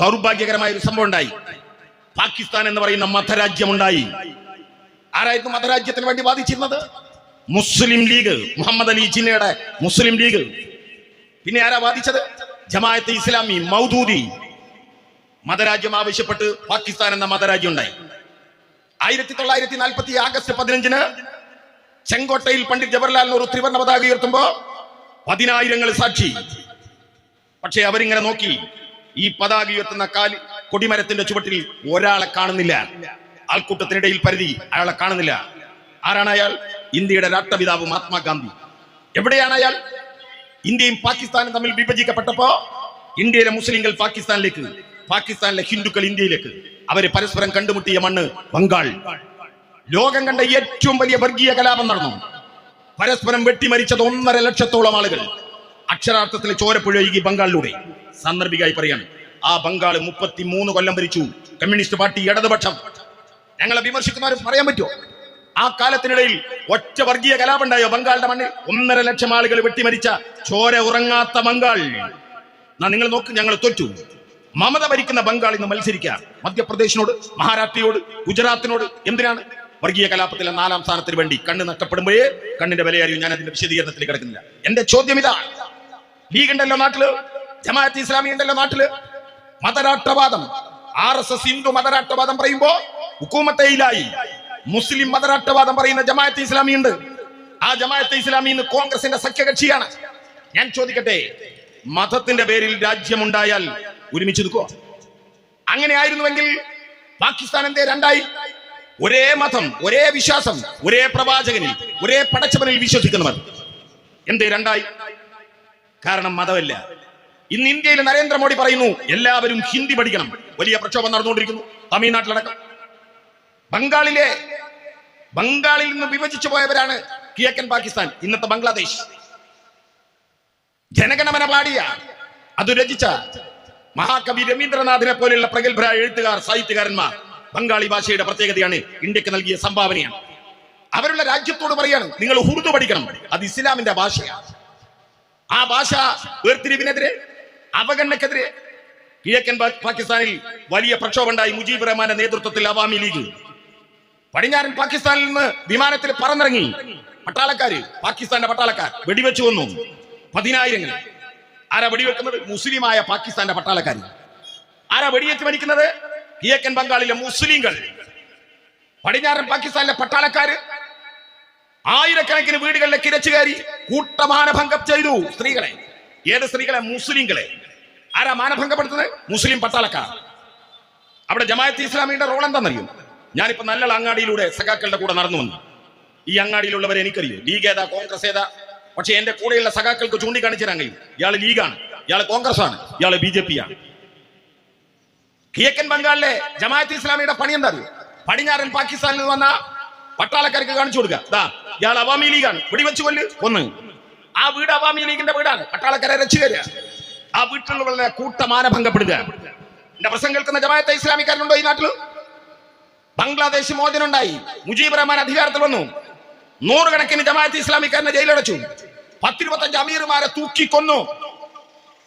ദൗർഭാഗ്യകരമായ ഒരു സംഭവം ഉണ്ടായി പാകിസ്ഥാൻ എന്ന് പറയുന്ന മതരാജ്യമുണ്ടായി. ആരായിരുന്നു മതരാജ്യത്തിന് വേണ്ടി വാദിച്ചിരുന്നത്? മുസ്ലിം ലീഗ് മുഹമ്മദ് അലി ജിന്നയുടെ മുസ്ലിം ലീഗ്. പിന്നെ ആരാ വാദിച്ചത്? ജമാഅത്ത് ഇസ്ലാമി മൗദൂദി. മതരാജ്യം ആവശ്യപ്പെട്ട് പാകിസ്ഥാൻ എന്ന മതരാജ്യം ഉണ്ടായി. ആയിരത്തി തൊള്ളായിരത്തി നാൽപ്പത്തി ആഗസ്റ്റ് പതിനഞ്ചിന് ചെങ്കോട്ടയിൽ പണ്ഡിറ്റ് ജവഹർലാൽ നെഹ്റു ത്രിവർണ പതാക ഉയർത്തുമ്പോ പതിനായിരങ്ങൾ സാക്ഷി. പക്ഷെ അവരിങ്ങനെ നോക്കി. ഈ പതാക ഉയർത്തുന്ന കാലി കൊടിമരത്തിന്റെ ചുവട്ടിൽ ഒരാളെ കാണുന്നില്ല. ആൾക്കൂട്ടത്തിനിടയിൽ പരിധി അയാളെ കാണുന്നില്ല. ആരാണ് അയാൾ? ഇന്ത്യയുടെ രാഷ്ട്രപിതാവ് മഹാത്മാഗാന്ധി. എവിടെയാണ് അയാൾ? ഇന്ത്യയും പാകിസ്ഥാനും തമ്മിൽ വിഭജിക്കപ്പെട്ടപ്പോ ഇന്ത്യയിലെ മുസ്ലിങ്ങൾ പാകിസ്ഥാനിലേക്ക് പാകിസ്ഥാനിലെ ഹിന്ദുക്കൾ ഇന്ത്യയിലേക്ക്. അവർ പരസ്പരം കണ്ടുമുട്ടിയ മണ്ണ് ബംഗാൾ. ലോകം കണ്ട ഏറ്റവും വലിയ വർഗീയ കലാപം നടന്നു. പരസ്പരം വെട്ടിമരിച്ചത് ഒന്നര ലക്ഷത്തോളം ആളുകൾ. അക്ഷരാർത്ഥത്തിൽ ചോരപ്പുഴ ഒഴുകി ബംഗാളിലൂടെ. സാന്ദർഭികമായി പറയാണ്. ആ ബംഗാൾ മുപ്പത്തി മൂന്ന് കൊല്ലം ഭരിച്ചു. കമ്മ്യൂണിസ്റ്റ് പാർട്ടി ഇടതുപക്ഷം. ഞങ്ങളെ വിമർശിക്കുന്നവരും പറയാൻ പറ്റുമോ? ആ കാലത്തിനിടയിൽ ഒറ്റ വർഗീയ കലാപുണ്ടായോ ബംഗാളിന്റെ മണ്ണിൽ? ഒന്നര ലക്ഷം ആളുകൾ വെട്ടിമരിച്ച ചോര ഉറങ്ങാത്ത ബംഗാൾ. എന്നാ നിങ്ങൾ നോക്ക് ഞങ്ങൾ തോറ്റു. മമത ഭരിക്കുന്ന ബംഗാൾ ഇന്ന് മത്സരിക്കുക മധ്യപ്രദേശിനോട് മഹാരാഷ്ട്രയോട് ഗുജറാത്തിനോട് എന്തിനാണ്? വർഗീയ കലാപത്തിലെ നാലാം സ്ഥാനത്തിന് വേണ്ടി കണ്ണ് നഷ്ടപ്പെടുമ്പോഴേ കണ്ണിന്റെ വിലയറിയും ഞാൻ അതിന്റെ വിശദീകരണത്തിൽ കിടക്കുന്നില്ല. എന്റെ ചോദ്യം ഇതാ. ലീഗ് ഉണ്ടല്ലോ നാട്ടിൽ? ജമാഅത്ത് ഇസ്ലാമി ഉണ്ടല്ലോ നാട്ടിൽ. മതരാഷ്ട്രവാദം. ആർ എസ് എസ് ഹിന്ദു മതരാഷ്ട്രവാദം പറയുമ്പോ ഹുക്കൂമത്തയിലായി മുസ്ലിം മതരാഷ്ട്രവാദം പറയുന്ന ജമാഅത്ത് ഇസ്ലാമി ഉണ്ട്. ആ ജമാഅത്ത് ഇസ്ലാമി ഇന്ന് കോൺഗ്രസിന്റെ സഖ്യകക്ഷിയാണ്. ഞാൻ ചോദിക്കട്ടെ മതത്തിന്റെ പേരിൽ രാജ്യമുണ്ടായാൽ ഒരുമിച്ച് നിൽക്കുക അങ്ങനെ ആയിരുന്നുവെങ്കിൽ പാകിസ്ഥാൻ എന്തേ രണ്ടായി? ഒരേ മതം ഒരേ വിശ്വാസം ഒരേ പ്രവാചകനിൽ ഒരേ പടച്ചവനിൽ വിശ്വസിക്കുന്നവർ എന്തേ രണ്ടായി? കാരണം മതമല്ല. ഇന്ന് ഇന്ത്യയിൽ നരേന്ദ്രമോദി പറയുന്നു എല്ലാവരും ഹിന്ദി പഠിക്കണം. വലിയ പ്രക്ഷോഭം നടന്നുകൊണ്ടിരിക്കുന്നു. തമിഴ്നാട്ടിലടക്കം. ബംഗാളിലെ ബംഗാളിൽ നിന്ന് വിഭജിച്ചു പോയവരാണ് കിഴക്കൻ പാകിസ്ഥാൻ ഇന്നത്തെ ബംഗ്ലാദേശ്. ജനഗണമന പാടിയ അത് രചിച്ച മഹാകവി രവീന്ദ്രനാഥിനെ പോലെയുള്ള പ്രഗത്ഭരായ എഴുത്തുകാർ സാഹിത്യകാരന്മാർ ബംഗാളി ഭാഷയുടെ പ്രത്യേകതയാണ് ഇന്ത്യയ്ക്ക് നൽകിയ സംഭാവനയാണ്. അവരുടെ രാജ്യത്തോട് പറയാണ് നിങ്ങൾ ഉറുദു പഠിക്കണം അത് ഇസ്ലാമിന്റെ ഭാഷയാണ്. ആ ഭാഷ വേർതിരിവിനെതിരെ അവഗണനക്കെതിരെ കിഴക്കൻ പാകിസ്ഥാനിൽ വലിയ പ്രക്ഷോഭം ഉണ്ടായി മുജീബ് റഹ്മാന്റെ നേതൃത്വത്തിൽ അവാമി ലീഗ്. പടിഞ്ഞാറൻ പാകിസ്ഥാനിൽ നിന്ന് വിമാനത്തിൽ പറന്നിറങ്ങി പട്ടാളക്കാര് പാകിസ്ഥാന്റെ പട്ടാളക്കാർ വെടിവെച്ചു വന്നു. പതിനായിരങ്ങൾ. ആരാ വെടിവെക്കുന്നത്? മുസ്ലിമായ പാകിസ്ഥാന്റെ പട്ടാളക്കാർ ആരാ വെടിയേറ്റ് മരിക്കുന്നത്? കിഴക്കൻ ബംഗാളിലെ മുസ്ലിങ്ങൾ പടിഞ്ഞാറൻ പാകിസ്ഥാനിലെ പട്ടാളക്കാര് ആയിരക്കണക്കിന് വീടുകളിലെ കിരച്ചുകാരി കൂട്ടമാന കൂട്ടമാനഭംഗം ചെയ്തു സ്ത്രീകളെ. ഏത് സ്ത്രീകളെ? മുസ്ലിങ്ങളെ ആരാ മാനഭംഗപ്പെടുത്തുന്നത്? മുസ്ലിം പട്ടാളക്കാർ. അവിടെ ജമാഅത്ത് ഇസ്ലാമിയുടെ റോൾ എന്താണെന്നറിയും? ഞാനിപ്പോ നല്ല അങ്ങാടിയിലൂടെ സഖാക്കളുടെ കൂടെ നടന്നു വന്നു. ഈ അങ്ങാടിയിലുള്ളവരെ എനിക്കറിയും? ലീഗ് ഏതാ? കോൺഗ്രസ് ഏതാ? പക്ഷെ എന്റെ കൂടെയുള്ള സഖാക്കൾക്ക് ചൂണ്ടിക്കാണിച്ചു തരാൻ കഴിയും. ഇയാൾ ലീഗാണ്. ഇയാൾ കോൺഗ്രസ് ആണ് ഇയാൾ ബി ജെ പി ആണ് കിഴക്കൻ ബംഗാളിലെ ജമാഅത്ത് ഇസ്ലാമിയുടെ പണി എന്താ അറിയോ? പടിഞ്ഞാറൻ പാകിസ്ഥാനിൽ നിന്ന് വന്ന പട്ടാളക്കാർക്ക് കാണിച്ചു കൊടുക്കുക. ഇയാൾ അവാമി ലീഗാണ്. വെടിവെച്ച് കൊല്ല്. ഒന്ന്. ആ വീട് അവാമി ലീഗിന്റെ വീടാണ്. പട്ടാളക്കാരെ രക്ഷ ആ വീട്ടിലുള്ളവരുടെ കൂട്ടമാനഭംഗപ്പെടുക എന്റെ പ്രസംഗം കേൾക്കുന്ന ജമാഅത്തെ ഇസ്ലാമിക്കാരനുണ്ടോ ഈ നാട്ടിൽ ബംഗ്ലാദേശ് മോചനുണ്ടായി മുജീബ് റഹ്മാൻ അധികാരത്തിൽ വന്നു. നൂറുകണക്കിന് ജമാഅത്ത് ഇസ്ലാമിക്കാരനെ ജയിലടച്ചു പത്തിരുപത്തഞ്ച് അമീർമാരെ തൂക്കിക്കൊന്നു.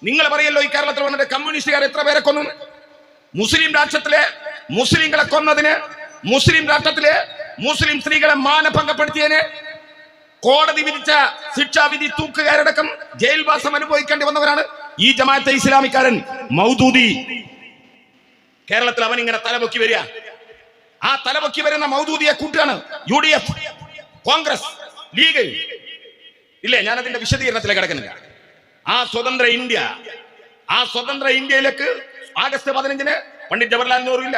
നിങ്ങൾ പറയല്ലോ ഈ കേരളത്തിൽ വന്നിട്ട് കമ്മ്യൂണിസ്റ്റുകാർ എത്ര പേരെ കൊന്നു? മുസ്ലിം രാഷ്ട്രത്തിലെ മുസ്ലിങ്ങളെ കൊന്നതിന് മുസ്ലിം രാഷ്ട്രത്തിലെ മുസ്ലിം സ്ത്രീകളെ മാനഭംഗപ്പെടുത്തിയതിന് കോടതി വിധിച്ച ശിക്ഷാവിധി തൂക്കുകാരടക്കം ജയിൽവാസം അനുഭവിക്കേണ്ടി വന്നവരാണ്. ഈ ജമാഅത്തെ ഇസ്ലാമിക്കാരൻ മൗദൂദി. കേരളത്തിൽ അവൻ ഇങ്ങനെ തലപൊക്കി വരിക. ആ തലപൊക്കി വരുന്ന മൗദൂദിയെ കൂട്ടാണ് U D F Congress League. ഇല്ലേ ഞാൻ അതിന്റെ വിശദീകരണത്തിലേക്ക് കിടക്കുന്നില്ല ആ സ്വതന്ത്ര ഇന്ത്യ ആ സ്വതന്ത്ര ഇന്ത്യയിലേക്ക് ആഗസ്റ്റ് പതിനഞ്ചിന് പണ്ഡിറ്റ് ജവഹർലാൽ നെഹ്റു ഇല്ല.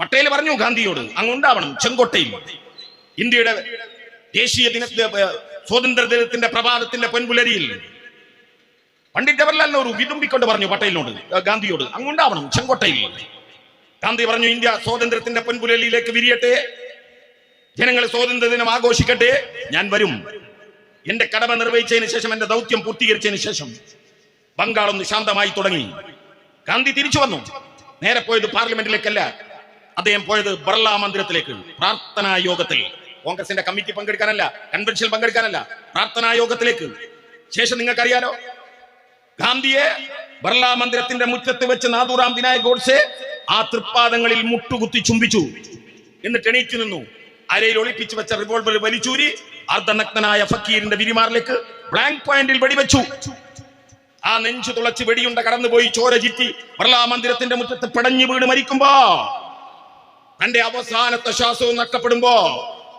പട്ടേൽ പറഞ്ഞു ഗാന്ധിയോട് അങ്ങ് ഉണ്ടാവണം ചെങ്കോട്ടയിൽ. ഇന്ത്യയുടെ ദേശീയ ദിന സ്വാതന്ത്ര്യ ദിനത്തിന്റെ പ്രഭാതത്തിന്റെ പൊൻപുലരിയിൽ പണ്ഡിറ്റ് ജവഹർലാൽ നെഹ്റു വിതുമ്പിക്കൊണ്ട് പറഞ്ഞു പട്ടേലിനോട് ഗാന്ധിയോട്. അങ്ങുണ്ടാവണം ചെങ്കോട്ടയിൽ. ഗാന്ധി പറഞ്ഞു ഇന്ത്യ സ്വാതന്ത്ര്യത്തിന്റെ പൊൻപുലരിയിലേക്ക് വിരിയട്ടെ. ജനങ്ങൾ സ്വാതന്ത്ര്യ ദിനം ആഘോഷിക്കട്ടെ. ഞാൻ വരും. എന്റെ കടമ നിർവഹിച്ചതിന് ശേഷം എന്റെ ദൗത്യം പൂർത്തീകരിച്ചതിന് ശേഷം ബംഗാൾ ഒന്ന് ശാന്തമായി തുടങ്ങി. ഗാന്ധി തിരിച്ചു വന്നു. നേരെ പോയത് പാർലമെന്റിലേക്കല്ല. അദ്ദേഹം പോയത് ബർള മന്ദിരത്തിലേക്ക്. പ്രാർത്ഥനാ യോഗത്തിൽ. കോൺഗ്രസിന്റെ കമ്മിറ്റി പങ്കെടുക്കാനല്ല കൺവെൻഷൻ പങ്കെടുക്കാനല്ല പ്രാർത്ഥനാ യോഗത്തിലേക്ക്. ശേഷം നിങ്ങൾക്കറിയാലോ ഗാന്ധിയെ ബിർള മന്ദിരത്തിന്റെ മുറ്റത്ത് വെച്ച് നാദൂറാം വിനായക് ഗോഡ്സെ ആ തൃപ്പാദങ്ങളിൽ മുട്ടുകുത്തി ചുംബിച്ചു. എന്നിട്ട് എണീറ്റ് നിന്നു. അരയിൽ ഒളിപ്പിച്ചു വെച്ച റിവോൾവർ വലിച്ചൂരി അർദ്ധനഗ്നായ ഫക്കീറിന്റെ വിരിമാറിലേക്ക് ബ്ലാങ്ക് പോയിന്റിൽ വെടിവെച്ചു. ആ നെഞ്ചു തുളച്ച് വെടിയുണ്ട കടന്നുപോയി ചോര ചിറ്റി ബിർള മന്ദിരത്തിന്റെ മുറ്റത്ത് പടഞ്ഞു വീട് മരിക്കുമ്പോ തന്റെ അവസാനത്തെ ശ്വാസവും നഷ്ടപ്പെടുമ്പോ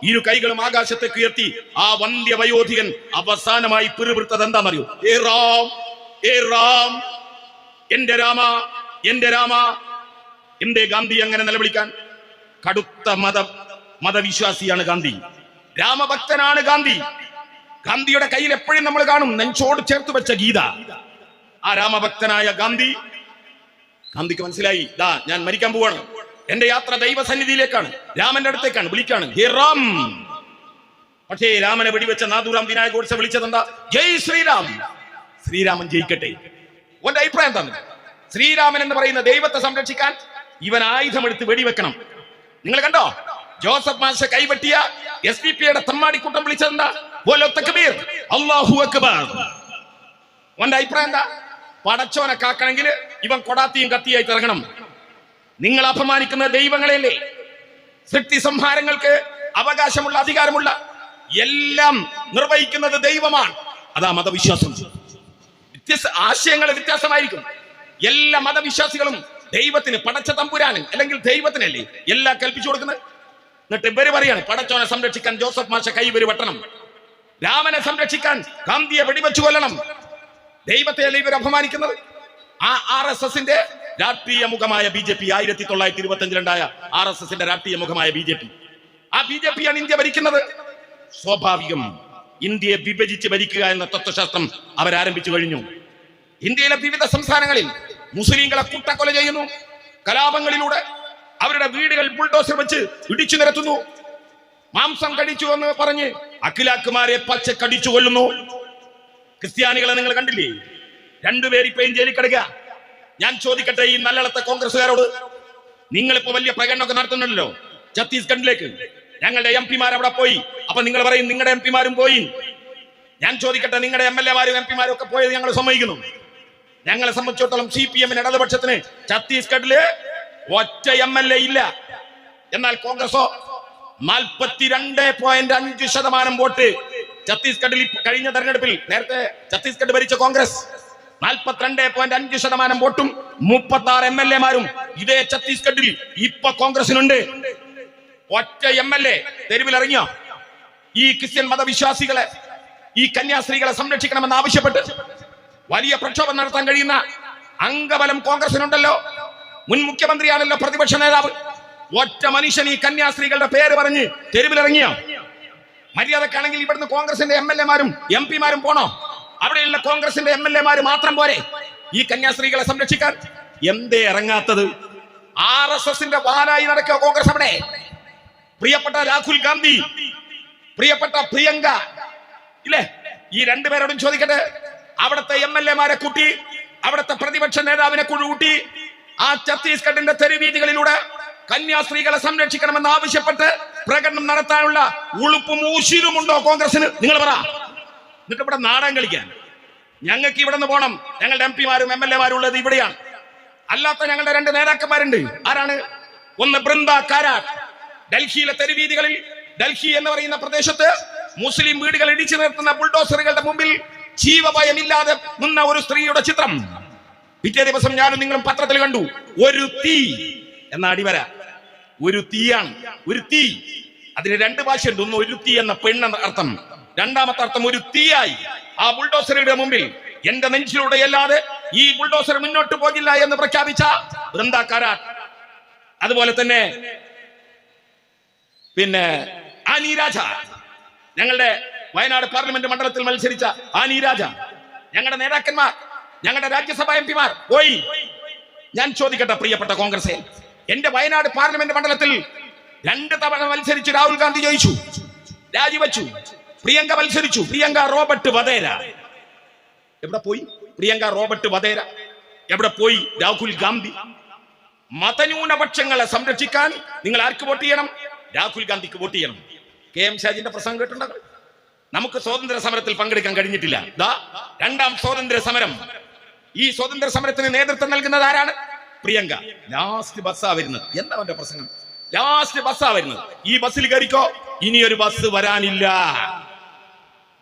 ഇരു കൈകളും ആകാശത്തേക്ക് ഉയർത്തി ആ വന്ധ്യ വയോധികൻ അവസാനമായി പിറുപിറുത്തത് എന്താണെന്നറിയോ? ഏ റാം റാം എന്റെ രാമ എന്റെ രാമ. എന്തേ ഗാന്ധി അങ്ങനെ നിലവിളിക്കാൻ? കടുത്ത മത മതവിശ്വാസിയാണ് ഗാന്ധി. രാമഭക്തനാണ് ഗാന്ധി. ഗാന്ധിയുടെ കയ്യിൽ എപ്പോഴും നമ്മൾ കാണും നെഞ്ചോട് ചേർത്ത് വെച്ച ഗീത. ആ രാമഭക്തനായ ഗാന്ധി ഗാന്ധിക്ക് മനസ്സിലായി ദാ ഞാൻ മരിക്കാൻ പോവാണ്. എന്റെ യാത്ര ദൈവസന്നിധിയിലേക്കാണ്. രാമന്റെ അടുത്തേക്കാണ്. വിളിക്കാണ്. ഹേ റാം. പക്ഷേ രാമനെ വെടിവെച്ച നാദുറാം വിനായകോട്സ വിളിച്ചതെന്താ? ജയ് ശ്രീരാം. ശ്രീരാമൻ ജയിക്കട്ടെ. ഓന്റെ അഭിപ്രായം തന്നെ ശ്രീരാമൻ എന്ന് പറയുന്ന ദൈവത്തെ സംരക്ഷിക്കാൻ ഇവൻ ആയുധമെടുത്ത് വെടിവെക്കണം. നിങ്ങൾ കണ്ടോ? ജോസഫ് മാഷ കൈവെട്ടിയ എസ് പി പിയുടെ തമ്മാടിക്കൂട്ടം വിളിച്ചതെന്താ അല്ലാഹു അക്ബർ. അഭിപ്രായം എന്താ? പടച്ചോനെ കാക്കണമെങ്കിൽ ഇവൻ കൊടാത്തിയും കത്തിയായി ഇറങ്ങണം നിങ്ങൾ അപമാനിക്കുന്ന ദൈവങ്ങളെയല്ലേ സൃഷ്ടി സംഹാരങ്ങൾക്ക് അവകാശമുള്ള അധികാരമുള്ള എല്ലാം നിർവഹിക്കുന്നത് ദൈവമാണ്. അതാ മതവിശ്വാസം. വ്യത്യസ്ത ആശയങ്ങൾ വ്യത്യാസമായിരിക്കും. എല്ലാ മതവിശ്വാസികളും ദൈവത്തിന് പടച്ച തമ്പുരാന് അല്ലെങ്കിൽ ദൈവത്തിനല്ലേ എല്ലാം കൽപ്പിച്ചു കൊടുക്കുന്നത്? എന്നിട്ട് ഇവർ പറയാണ് പടച്ചോനെ സംരക്ഷിക്കാൻ ജോസഫ് മാഷ കൈ കൈവര് വെട്ടണം രാമനെ സംരക്ഷിക്കാൻ ഗാന്ധിയെ വെടിവെച്ചു കൊല്ലണം. ദൈവത്തെ അല്ലേ ഇവർ അപമാനിക്കുന്നത്? ആ ആർ എസ് എസിന്റെ രാഷ്ട്രീയ മുഖമായ ബി ജെ പി ആയിരത്തി തൊള്ളായിരത്തി ഇരുപത്തി അഞ്ചിലുണ്ടായ ആർ എസ് എസിന്റെ രാഷ്ട്രീയ മുഖമായ ബി ജെ പി. ആ ബി ജെ പിയാണ് ഇന്ത്യ ഭരിക്കുന്നത്. സ്വാഭാവികം. ഇന്ത്യയെ വിഭജിച്ച് ഭരിക്കുക എന്ന തത്വശാസ്ത്രം അവരാരംഭിച്ചു കഴിഞ്ഞു. ഇന്ത്യയിലെ വിവിധ സംസ്ഥാനങ്ങളിൽ മുസ്ലിങ്ങളെ കൂട്ടക്കൊല ചെയ്യുന്നു. കലാപങ്ങളിലൂടെ അവരുടെ വീടുകൾ ബുൾഡോസർ വെച്ച് ഇടിച്ചു നിരത്തുന്നു. മാംസം കടിച്ചു എന്ന് പറഞ്ഞ് അഖിലാക്കുമാരെ പച്ച കടിച്ചു കൊല്ലുന്നു. ക്രിസ്ത്യാനികളെ നിങ്ങൾ കണ്ടില്ലേ? രണ്ടുപേരി ഇപ്പയും ജയിലിൽ കിടക്കുക. ഞാൻ ചോദിക്കട്ടെ ഈ നല്ലളത്തെ കോൺഗ്രസ്സുകാരോട്? നിങ്ങളിപ്പോ വലിയ പ്രകടനമൊക്കെ നടത്തുന്നുണ്ടല്ലോ ഛത്തീസ്ഗഡിലേക്ക്. ഞങ്ങളുടെ എം പിമാർ അവിടെ പോയി. അപ്പൊ നിങ്ങൾ പറയും നിങ്ങളുടെ എം പിമാരും പോയി. ഞാൻ ചോദിക്കട്ടെ നിങ്ങളുടെ എം എൽ എമാരും എം പിമാരും ഒക്കെ പോയത് ഞങ്ങൾ സമ്മതിക്കുന്നു. ഞങ്ങളെ സംബന്ധിച്ചിടത്തോളം സി പി എമ്മിന് ഇടതുപക്ഷത്തിന് ഛത്തീസ്ഗഡിൽ ഒറ്റ എം എൽ എ ഇല്ല. എന്നാൽ കോൺഗ്രസോ നാൽപ്പത്തിരണ്ട് പോയിന്റ് അഞ്ച് ശതമാനം വോട്ട് ഛത്തീസ്ഗഡിൽ കഴിഞ്ഞ തെരഞ്ഞെടുപ്പിൽ നേരത്തെ ഛത്തീസ്ഗഡ് ഭരിച്ച കോൺഗ്രസ്. നാൽപ്പത്തിരണ്ട് പോയിന്റ് അഞ്ച് ശതമാനം വോട്ടും മുപ്പത്തി ആറ് എം എൽ എമാരും ഇതേ ഛത്തീസ്ഗഡിൽ ഇപ്പൊ കോൺഗ്രസിനുണ്ട്. ഒറ്റ എം എൽ എ തെരുവിലിറങ്ങിയോ? ഈ ക്രിസ്ത്യൻ മതവിശ്വാസികളെ ഈ കന്യാസ്ത്രീകളെ സംരക്ഷിക്കണമെന്ന് ആവശ്യപ്പെട്ട് വലിയ പ്രക്ഷോഭം നടത്താൻ കഴിയുന്ന അംഗബലം കോൺഗ്രസിനുണ്ടല്ലോ. മുൻ മുഖ്യമന്ത്രിയാണല്ലോ പ്രതിപക്ഷ നേതാവ്. ഒറ്റ മനുഷ്യൻ ഈ കന്യാസ്ത്രീകളുടെ പേര് പറഞ്ഞ് തെരുവിലിറങ്ങിയോ? മര്യാദക്കാണെങ്കിൽ ഇവിടുന്ന് കോൺഗ്രസിന്റെ എം എൽ എമാരും എം പിമാരും പോണോ? അവിടെയുള്ള കോൺഗ്രസിന്റെ എം എൽ എമാര് മാത്രം പോരെ ഈ കന്യാസ്ത്രീകളെ സംരക്ഷിക്കാൻ? എന്തേ ഇറങ്ങാത്തത്? ആർ എസ് എസിന്റെ വാലായി നടക്കുക കോൺഗ്രസ് അവിടെ. പ്രിയപ്പെട്ട രാഹുൽ ഗാന്ധി പ്രിയപ്പെട്ട പ്രിയങ്ക ഇല്ലേ? ഈ രണ്ടുപേരോടും ചോദിക്കട്ടെ. അവിടുത്തെ എം എൽ എമാരെ കൂട്ടി അവിടുത്തെ പ്രതിപക്ഷ നേതാവിനെ കൂട്ടി ആ ഛത്തീസ്ഗഡിന്റെ തെരുവീതികളിലൂടെ കന്യാസ്ത്രീകളെ സംരക്ഷിക്കണമെന്ന് ആവശ്യപ്പെട്ട് പ്രകടനം നടത്താനുള്ള ഉളുപ്പും ഊശിരുമുണ്ടോ കോൺഗ്രസിന് നിങ്ങൾ പറ. എന്നിട്ട് ഇവിടെ നാടകം കളിക്കാൻ. ഞങ്ങൾക്ക് ഇവിടെ നിന്ന് പോകണം ഞങ്ങളുടെ എം പിമാരും എം എൽ എമാരും ഉള്ളത് ഇവിടെയാണ്. അല്ലാത്ത ഞങ്ങളുടെ രണ്ട് നേതാക്കന്മാരുണ്ട്. ആരാണ്? ഒന്ന് ബൃന്ദ കാരാട്ട്. ഡൽഹിയിലെ തെരുവീതികളിൽ ഡൽഹി എന്ന് പറയുന്ന പ്രദേശത്ത് മുസ്ലിം വീടുകൾ ഇടിച്ചു നിർത്തുന്ന ബുൾഡോസറുകളുടെ മുമ്പിൽ ജീവഭയമില്ലാതെ നിന്ന ഒരു സ്ത്രീയുടെ ചിത്രം. പിറ്റേ ദിവസം ഞാനും നിങ്ങളും പത്രത്തിൽ കണ്ടു ഒരു തീ എന്ന അടിവര. ഒരു തീയാണ് ഒരു തീ. അതിന് രണ്ട് ഭാഷയുണ്ട് ഒന്ന് ഒരു തീ എന്ന പെണ്ണെന്ന അർത്ഥം. രണ്ടാമത്തെ അർത്ഥം ഒരു തീയായി. ആ ബുൾഡോസറുടെ മുമ്പിൽ എന്റെ നെഞ്ചിലൂടെ അല്ലാതെ ഈ ബുൾഡോസർ മുന്നോട്ട് പോകില്ല എന്ന് പ്രഖ്യാപിച്ച വൃന്ദാക്കാരാ അതുപോലെ തന്നെ പിന്നെ ആനി രാജ. ഞങ്ങളുടെ വയനാട് പാർലമെന്റ് മണ്ഡലത്തിൽ മത്സരിച്ച ആനി രാജ. ഞങ്ങളുടെ നേതാക്കന്മാർ ഞങ്ങളുടെ രാജ്യസഭാ എം പിമാർ പോയി. ഞാൻ ചോദിക്കട്ടെ പ്രിയപ്പെട്ട കോൺഗ്രസ് എന്റെ വയനാട് പാർലമെന്റ് മണ്ഡലത്തിൽ രണ്ട് തവണ മത്സരിച്ചു രാഹുൽ ഗാന്ധി ജയിച്ചു രാജിവെച്ചു. പ്രിയങ്ക മത്സരിച്ചു പ്രിയങ്ക റോബർട്ട് വധേര. എവിടെ പോയി? പ്രിയങ്ക റോബർട്ട് വധേര. എവിടെ പോയി? രാഹുൽ ഗാന്ധി. മതന്യൂനപക്ഷങ്ങളെ സംരക്ഷിക്കാൻ നിങ്ങൾ ആർക്ക് വോട്ട് ചെയ്യണം? രാഹുൽ ഗാന്ധിക്ക് വോട്ട് ചെയ്യണം. കെ എം ഷാജിന്റെ പ്രസംഗം കേട്ടിട്ടുണ്ടോ നമുക്ക് സ്വാതന്ത്ര്യ സമരത്തിൽ പങ്കെടുക്കാൻ കഴിഞ്ഞിട്ടില്ല. ദാ രണ്ടാം സ്വാതന്ത്ര്യ സമരം. ഈ സ്വാതന്ത്ര്യ സമരത്തിന് നേതൃത്വം നൽകുന്നത് ആരാണ്? പ്രിയങ്ക. ലാസ്റ്റ് ബസ്സാ വരുന്നത്. എന്താ അവന്റെ പ്രസംഗം? ലാസ്റ്റ് ബസ്സാ വരുന്നത്. ഈ ബസ്സിൽ കയറിക്കോ? ഇനി ഒരു ബസ് വരാനില്ല.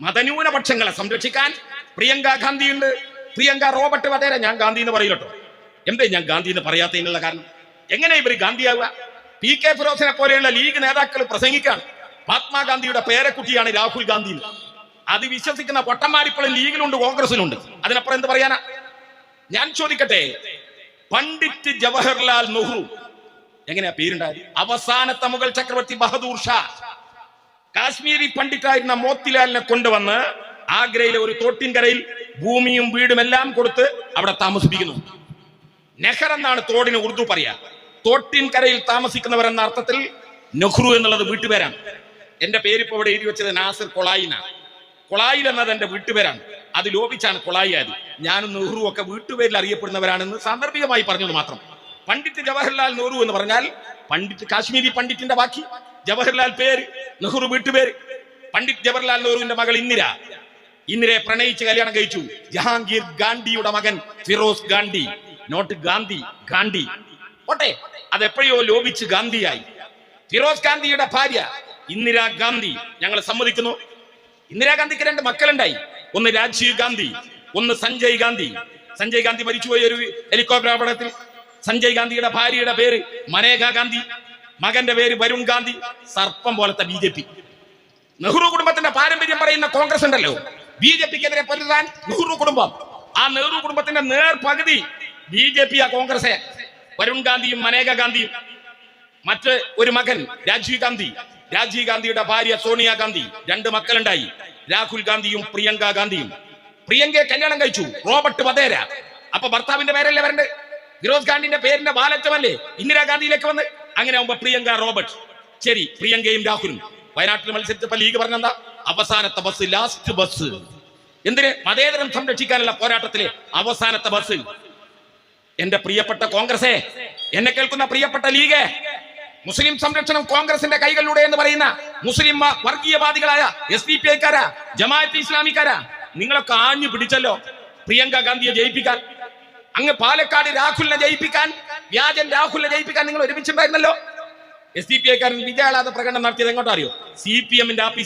മതന്യൂനപക്ഷങ്ങളെ സംരക്ഷിക്കാൻ പ്രിയങ്ക ഗാന്ധി ഉണ്ട് പ്രിയങ്ക റോബർട്ട് വധേര ഞാൻ ഗാന്ധി എന്ന് പറയില്ലട്ടോ എന്തേ ഞാൻ ഗാന്ധി എന്ന് പറയാത്തതിനുള്ള കാരണം? എങ്ങനെ ഇവർ ഗാന്ധിയാവുക? പി കെ ഫിറോസിനെ പോലെയുള്ള ലീഗ് നേതാക്കൾ പ്രസംഗിക്കാണ്. മഹാത്മാഗാന്ധിയുടെ പേരക്കുട്ടിയാണ് രാഹുൽ ഗാന്ധി. അത് വിശ്വസിക്കുന്ന പൊട്ടന്മാരിപ്പോഴും ലീഗിലുണ്ട് കോൺഗ്രസിലുണ്ട്. അതിനപ്പുറം എന്ത് പറയാനാ? ഞാൻ ചോദിക്കട്ടെ പണ്ഡിറ്റ് ജവഹർലാൽ നെഹ്റു എങ്ങനെയാ പേരുണ്ടായത്? അവസാനത്തെ മുഗൾ ചക്രവർത്തി ബഹദൂർ ഷാ കാശ്മീരി പണ്ഡിറ്റായിരുന്ന മോത്തിലാലിനെ കൊണ്ടുവന്ന് ആഗ്രയിലെ ഒരു തോട്ടിൻകരയിൽ ഭൂമിയും വീടും എല്ലാം കൊടുത്ത് അവിടെ താമസിപ്പിക്കുന്നു. നെഹർ എന്നാണ് തോടിന് ഉറുദു പറയാ. തോട്ടിൻകരയിൽ താമസിക്കുന്നവർ എന്ന അർത്ഥത്തിൽ നെഹ്റു എന്നുള്ളത് വീട്ടുപേരാണ്. എന്റെ പേരിപ്പോ ഇവിടെ എഴുതി വെച്ചത് നാസിർ കൊളായിനാണ് കൊളായിൽ എന്നത് എന്റെ വീട്ടുപേരാണ്. അത് ലോപിച്ചാണ് കൊളായി ആയത് ഞാനും നെഹ്റു ഒക്കെ വീട്ടുപേരിൽ അറിയപ്പെടുന്നവരാണെന്ന് സാന്ദർഭികമായി പറഞ്ഞത് മാത്രം. പണ്ഡിറ്റ് ജവഹർലാൽ നെഹ്റു എന്ന് പറഞ്ഞാൽ പണ്ഡിറ്റ് കാശ്മീരി പണ്ഡിറ്റിന്റെ ബാക്കി. ജവഹർലാൽ പേര് നെഹ്റു വീട്ടുപേര്. പണ്ഡിറ്റ് ജവഹർലാൽ നെഹ്റുവിന്റെ മകൾ ഇന്ദിര. ഇന്ദിരയെ പ്രണയിച്ച് കല്യാണം കഴിച്ചു. ജഹാംഗീർ ഗാന്ധിയുടെ മകൻ ഫിറോസ് ഗാന്ധി നോട്ട് ഗാന്ധി ഗാന്ധി. പോട്ടെ. അതെപ്പോഴോ ലോപിച്ച് ഗാന്ധിയായി. ഫിറോസ് ഗാന്ധിയുടെ ഭാര്യ ഇന്ദിരാഗാന്ധി ഞങ്ങൾ സമ്മതിക്കുന്നു. ഇന്ദിരാഗാന്ധിക്ക് രണ്ട് മക്കളുണ്ടായി. ഒന്ന് രാജീവ് ഗാന്ധി ഒന്ന് സഞ്ജയ് ഗാന്ധി. സഞ്ജയ് ഗാന്ധി മരിച്ചുപോയ ഒരു ഹെലികോപ്റ്റർ അപകടത്തിൽ. സഞ്ജയ് ഗാന്ധിയുടെ ഭാര്യയുടെ പേര് മനേക ഗാന്ധി. മകന്റെ പേര് വരുൺ ഗാന്ധി. സർപ്പം പോലത്തെ ബി ജെ പി. നെഹ്റു കുടുംബത്തിന്റെ പാരമ്പര്യം പറയുന്ന കോൺഗ്രസ് ഉണ്ടല്ലോ. ബി ജെ പിക്കെതിരെ പൊരുതാൻ നെഹ്റു കുടുംബം. ആ നെഹ്റു കുടുംബത്തിന്റെ നേർ പകുതി ബി ജെ പി ആ കോൺഗ്രസ്. വരുൺ ഗാന്ധിയും മനേക ഗാന്ധിയും മറ്റ് ഒരു മകൻ രാജീവ് ഗാന്ധി രാജീവ് ഗാന്ധിയുടെ ഭാര്യ സോണിയ ഗാന്ധി രണ്ട് മക്കളുണ്ടായി. രാഹുൽ ഗാന്ധിയും പ്രിയങ്ക ഗാന്ധിയും. പ്രിയങ്കയെ കല്യാണം കഴിച്ചു റോബർട്ട് വധേര. അപ്പൊ ഭർത്താവിന്റെ പേരല്ലേ വരണ്ട്? ഫിറോസ് ഗാന്ധിന്റെ പേരിന്റെ ബാലറ്റമല്ലേ ഇന്ദിരാഗാന്ധിയിലേക്ക് വന്ന്. അങ്ങനെ ആവുമ്പോ പ്രിയങ്ക റോബർട്ട്. ശരി പ്രിയങ്കയും രാഹുലും. വയനാട്ടിൽ മത്സരിച്ചപ്പോ ലീഗ് പറഞ്ഞെന്താ? അവസാനത്തെ ബസ് ലാസ്റ്റ് ബസ്. എന്തിന്? മതേതരം സംരക്ഷിക്കാനുള്ള പോരാട്ടത്തിലെ അവസാനത്തെ ബസ്. എന്റെ പ്രിയപ്പെട്ട കോൺഗ്രസേ എന്നെ കേൾക്കുന്ന പ്രിയപ്പെട്ട ലീഗ് മുസ്ലിം സംരക്ഷണം കോൺഗ്രസിന്റെ കൈകളിലൂടെ എന്ന് പറയുന്ന മുസ്ലിം വർഗീയവാദികളായ എസ് ഡി പി ഐക്കാരാ ജമാഅത്ത് ഇസ്ലാമിക്കാരാ നിങ്ങളൊക്കെ ആഞ്ഞു പിടിച്ചല്ലോ പ്രിയങ്ക ഗാന്ധിയെ ജയിപ്പിക്കാൻ. അങ്ങ് പാലക്കാട് രാഹുലിനെ ജയിപ്പിക്കാൻ വ്യാജൻ രാഹുലിനെ ജയിപ്പിക്കാൻ നിങ്ങൾ ഒരുമിച്ചുണ്ടായിരുന്നല്ലോ. എസ് ഡി പി ഐക്കാരൻ വിജയാളാദ പ്രകടനം നടത്തിയത് എങ്ങോട്ടറിയോ സി പി എമ്മിന്റെ